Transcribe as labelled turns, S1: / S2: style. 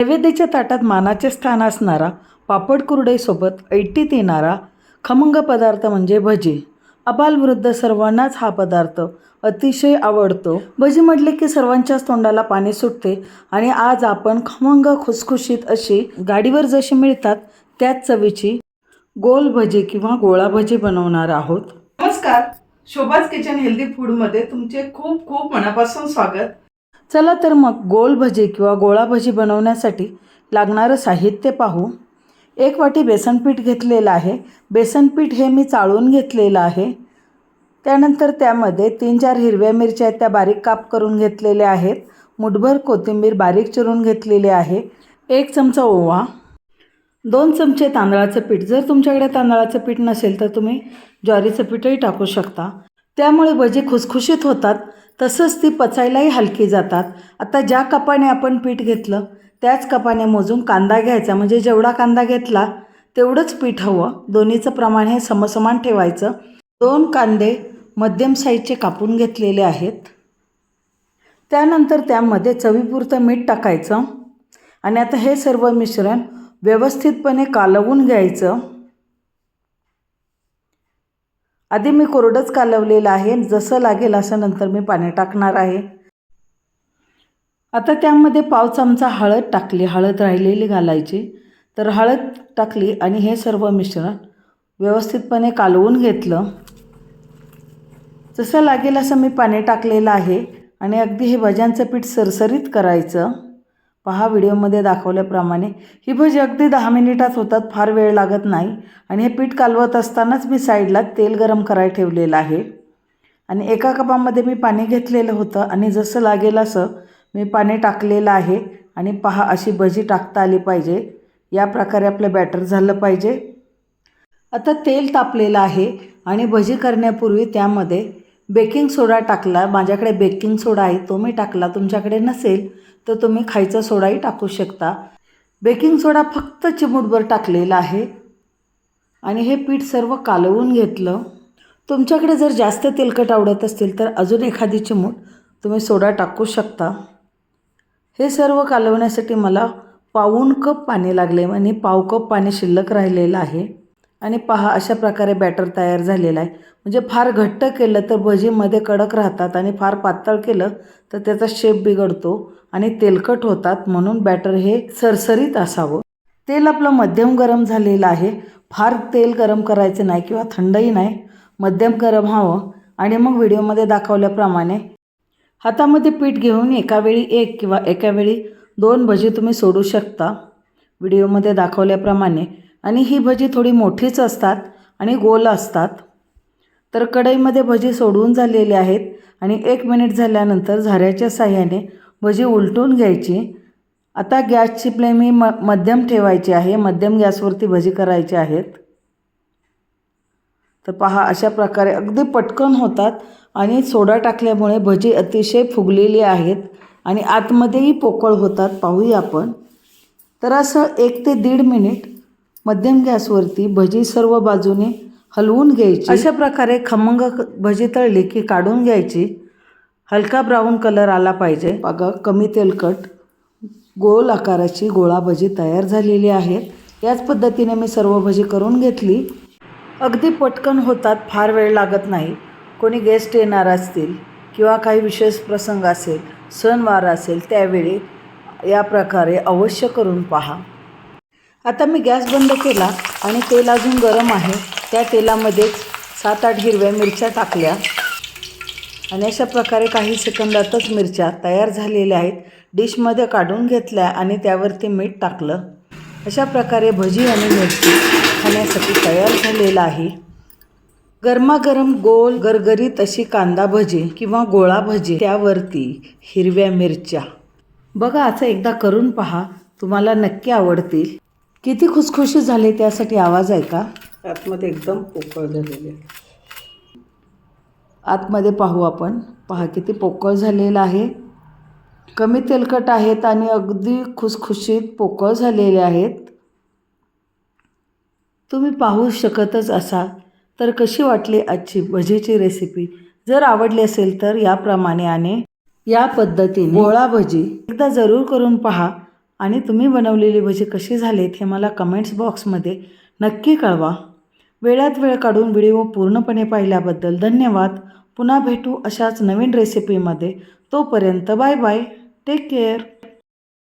S1: नैवेद्याच्या ताटात मानाचे स्थान असणारा पापड कुरडईसोबत ऐटीत येणारा खमंग पदार्थ म्हणजे भजी. अबालवृद्ध सर्वांनाच हा पदार्थ अतिशय आवडतो. भजी म्हटले की सर्वांच्याच तोंडाला पाणी सुटते आणि आज आपण खमंग खुसखुशीत अशी गाडीवर जशी मिळतात त्याच चवीची गोल भजी किंवा गोळा भजी बनवणार आहोत. नमस्कार. शोभाज किचन हेल्दी फूडमध्ये तुमचे खूप खूप मनापासून स्वागत. चला तर मग गोल भजी किंवा गोळा भजी बनवण्यासाठी लागणारं साहित्य पाहू. एक वाटी बेसनपीठ घेतलेलं आहे. बेसनपीठ हे मी चाळून घेतलेलं आहे. त्यानंतर त्यामध्ये तीन चार हिरव्या मिरच्या आहेत त्या बारीक काप करून घेतलेल्या आहेत. मुठभर कोथिंबीर बारीक चिरून घेतलेली आहे. एक चमचा ओवा. दोन चमचे तांदळाचं पीठ. जर तुमच्याकडे तांदळाचं पीठ नसेल तर तुम्ही ज्वारीचं पीठही टाकू शकता. त्यामुळे भजी खुसखुशीत होतात. तसंच ती पचायलाही हलकी जातात. आता ज्या कपाने आपण पीठ घेतलं त्याच कपाने मोजून कांदा घ्यायचा. म्हणजे जेवढा कांदा घेतला तेवढंच पीठ हवं. दोन्हीचं प्रमाण हे समसमान ठेवायचं. दोन कांदे मध्यम साईजचे कापून घेतलेले आहेत. त्यानंतर त्यामध्ये चवीपुरतं मीठ टाकायचं. आणि आता हे सर्व मिश्रण व्यवस्थितपणे कालवून घ्यायचं. आधी मी कोरडंच कालवलेलं आहे जसं लागेल असं नंतर मी पाणी टाकणार आहे. आता त्यामध्ये पाव चमचा हळद टाकली हळद राहिलेली घालायची. तर हळद टाकली आणि हे सर्व मिश्रण व्यवस्थितपणे कालवून घेतलं. जसं लागेल असं मी पाणी टाकलेलं आहे आणि अगदी हे भज्यांचं पीठ सरसरीत करायचं. पहा व्हिडिओमध्ये दाखवल्याप्रमाणे ही भजी अगदी दहा मिनिटात होतात फार वेळ लागत नाही आणि हे पीठ कालवत असतानाच मी साईडला तेल गरम करायला ठेवलेलं आहे. आणि एका कपामध्ये मी पाणी घेतलेलं होतं आणि जसं लागेल असं मी पाणी टाकलेलं आहे. आणि पहा अशी भजी टाकता आली पाहिजे. या प्रकारे आपलं बॅटर झालं पाहिजे. आता तेल तापलेलं आहे आणि भजी करण्यापूर्वी त्यामध्ये बेकिंग सोडा टाकला. माझ्याकडे बेकिंग सोडा आहे तो मी टाकला. तुमच्याकडे नसेल तर तुम्ही खायचा सोडाही टाकू शकता. बेकिंग सोडा फक्त चिमूटभर टाकलेला आहे. आणि हे पीठ सर्व कालवून घेतलं. तुमच्याकडे जर जास्त तेलकट आवडत असतील तर अजून एखादी चिमूट तुम्ही सोडा टाकू शकता. हे सर्व कालवण्यासाठी मला पाऊण कप पाणी लागले आणि पाव कप पाणी शिल्लक राहिलेलं आहे. आणि पहा अशा प्रकारे बॅटर तयार झालेला आहे. म्हणजे फार घट्ट केलं तर भजीमध्ये कडक राहतात आणि फार पातळ केलं तर त्याचा शेप बिघडतो आणि तेलकट होतात म्हणून बॅटर हे सरसरीत असावं. तेल आपलं मध्यम गरम झालेलं आहे. फार तेल गरम करायचं नाही किंवा थंडही नाही. मध्यम गरम हवं. आणि मग व्हिडिओमध्ये दाखवल्याप्रमाणे हातामध्ये पीठ घेऊन एकावेळी एक किंवा एका वेळी दोन भजी तुम्ही सोडू शकता. व्हिडिओमध्ये दाखवल्याप्रमाणे आणि ही भजी थोडी मोठीच असतात आणि गोल असतात. तर कढईमध्ये भजी सोडवून झालेली आहेत आणि एक मिनिट झाल्यानंतर झाऱ्याच्या साह्याने भजी उलटून घ्यायची. आता गॅसची फ्लेम ही म मध्यम ठेवायची आहे. मध्यम गॅसवरती भजी करायची आहेत. तर पहा अशा प्रकारे अगदी पटकन होतात आणि सोडा टाकल्यामुळे भजी अतिशय फुगलेली आहेत आणि आतमध्येही पोकळ होतात. पाहूया आपण. तर असं एक ते दीड मिनिट मध्यम गॅसवरती भजी सर्व बाजूने हलवून घ्यायची. अशा प्रकारे खमंग भजी तळली की काढून घ्यायची. हलका ब्राऊन कलर आला पाहिजे. बघा कमी तेलकट गोल आकाराची गोळा भजी तयार झालेली आहेत याच पद्धतीने मी सर्व भजी करून घेतली. अगदी पटकन होतात फार वेळ लागत नाही. कोणी गेस्ट येणार असतील किंवा काही विशेष प्रसंग असेल सणवार असेल त्यावेळी या प्रकारे अवश्य करून पहा. आता मी गॅस बंद केला आणि तेल अजून गरम आहे. त्या तेलामध्येच सात आठ हिरव्या मिरच्या टाकल्या. आणि अशा प्रकारे काही सेकंदातच मिरच्या तयार झालेल्या आहेत. डिशमध्ये काढून घेतल्या आणि त्यावरती मीठ टाकलं. अशा प्रकारे भजी आणि मिरची खाण्यासाठी तयार झालेला आहे. गरमागरम गोल गरगरीत अशी कांदा भजी किंवा गोळा भजी त्यावरती हिरव्या मिरच्या. बघा असं एकदा करून पहा. तुम्हाला नक्की आवडतील. किती खुसखुशी झाले त्यासाठी आवाज आहे का? आतमध्ये एकदम पोकळ झालेले. आतमध्ये पाहू आपण. पहा किती पोकळ झालेलं आहे. कमी तेलकट आहेत आणि अगदी खुसखुशीत पोकळ झालेले आहेत. तुम्ही पाहू शकतच असाल. तर कशी वाटली आजची भजीची रेसिपी जर आवडली असेल तर याप्रमाणे आणि या पद्धतीने गोळा भजी. एकदा जरूर करून पहा. आणि तुम्ही बनवलेली भजी कशी झालीत हे मला कमेंट्स बॉक्समध्ये नक्की कळवा. वेळात वेळ काढून व्हिडिओ पूर्णपणे पाहिल्याबद्दल धन्यवाद. पुन्हा भेटू अशाच नवीन रेसिपीमध्ये तोपर्यंत बाय बाय टेक केअर